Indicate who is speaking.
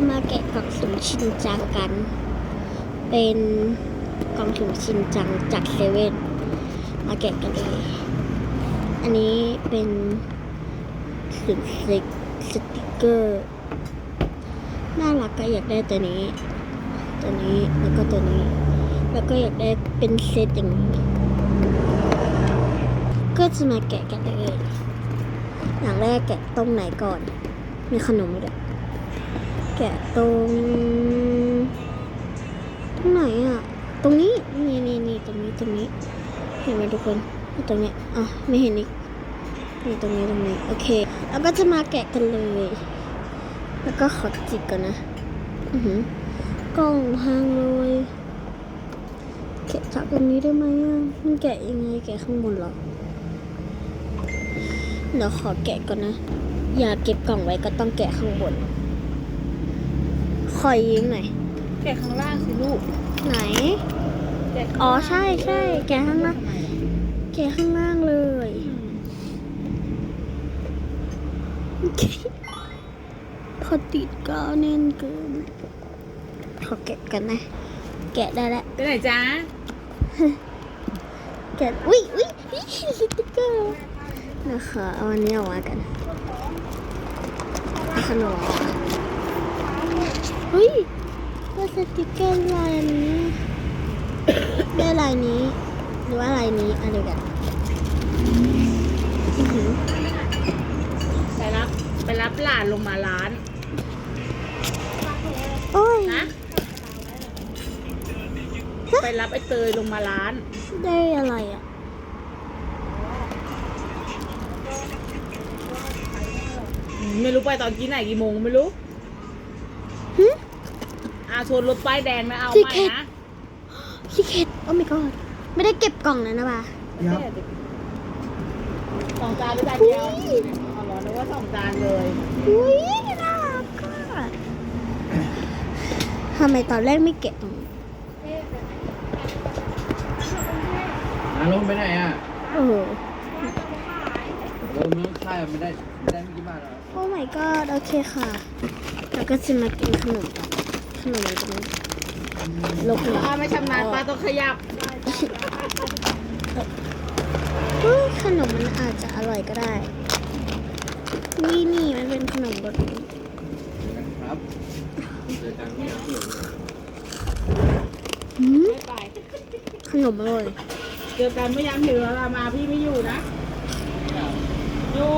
Speaker 1: จะมาแกะกล่องสุ่มชินจังกัน เป็นกล่องสุ่มชินจังจากเซเว่นมาแกะกันเลย อันนี้เป็นสุ่มสติกสติกเกอร์น่ารักก็อยากได้ตัวนี้ ตัวนี้แล้วก็ตัวนี้ แล้วก็อยากได้เป็นเซตอย่างนี้ก็จะมาแกะกันเลยอย่างแรกแกะตรงไหนก่อน มีขนมด้วย แกะตรงตรงไหนอะ ตรงนี้ นี่นี่นี่ตรงนี้ตรงนี้ เห็นไหมทุกคน ตรงเนี้ยอะ ไม่เห็นอีกนี่ตรงนี้ตรงนี้ โอเค แล้วก็จะมาแกะกันเลย แล้วก็ขอจิกก่อนนะ อือหือกล้องพังเลยแกะจากตรงนี้ได้ไหมอะ มันแกะยังไง แกะข้างบนหรอ เดี๋ยวขอแกะก่อนนะ อย่าเก็บกล่องไว้ก็ต้องแกะข้างบน คอยยิงหน่อย
Speaker 2: แกะข้างล่างสิลูก
Speaker 1: ไหน
Speaker 2: แกะข้าง
Speaker 1: อ๋อ
Speaker 2: ล่าง
Speaker 1: ใช่ใช่แกะข้างล่าง แกะข้างล่างเลยพอติดก็แน่นเกิน ขอแกะกันนะ แกะได้แล้ว
Speaker 2: ไปไหนจ๊ะ
Speaker 1: แกะอุ้ยอุ้ยอุ๊ยสติกเกอร์นะคะเอาอันนี้ออกมากันเอาขนมออกมาเฮ้ยได้ สติกเกอร์ลายอันนี้ได้ลายนี้ หรือว่าลายนี้อันเดียวกันอื้อหือ
Speaker 2: ไปรับไปรับหลานลงมาร้าน
Speaker 1: โอ้ย
Speaker 2: นะ ไปรับไอ้เตยลงมาร้าน
Speaker 1: ได้อะไรอะ
Speaker 2: อืมไม่รู้ไปตอนกี่ไหนกี่โมงไม่รู้
Speaker 1: หึ
Speaker 2: อาชวนรถป้ายแดงนะเอา
Speaker 1: ที่
Speaker 2: ไหม
Speaker 1: เข็ด
Speaker 2: นะ
Speaker 1: พี่เคทโอ้ my god ไม่ได้เก็บกล่องเลยนะบ่า
Speaker 2: สองจานหรือจานเดียวเอาเหรอนึกว่าสองจานเลย
Speaker 1: อุ้ยน่ารักอะทำไมตอนแรกไม่เก็บตรงนี้
Speaker 3: อาลงไปไหนอะ
Speaker 1: โอ้โห
Speaker 3: เออมึงค่ายไม่ได้ไม่ได้ไม่กี่บาทหรอก
Speaker 1: โอ้ my god โอเคค่ะ แล้วก็จะมากินขนมกัน ขนมอะไรตรงนี้ลกเลย
Speaker 2: ป้าไม่ชำนาญป้าต้องขยับ
Speaker 1: เฮ้ยขนมมันอาจจะอร่อยก็ได้ นี่นี่มันเป็นขนมรสนี้
Speaker 3: เจอกันครับเจอกันไม่เอาเผื่อเลย
Speaker 1: หืม
Speaker 2: ไม่ไป
Speaker 1: ขนมอร่อย
Speaker 2: เจอกันไม่ย้ำหิวแล้วล่ะมาพี่ไม่อยู่นะ อยู่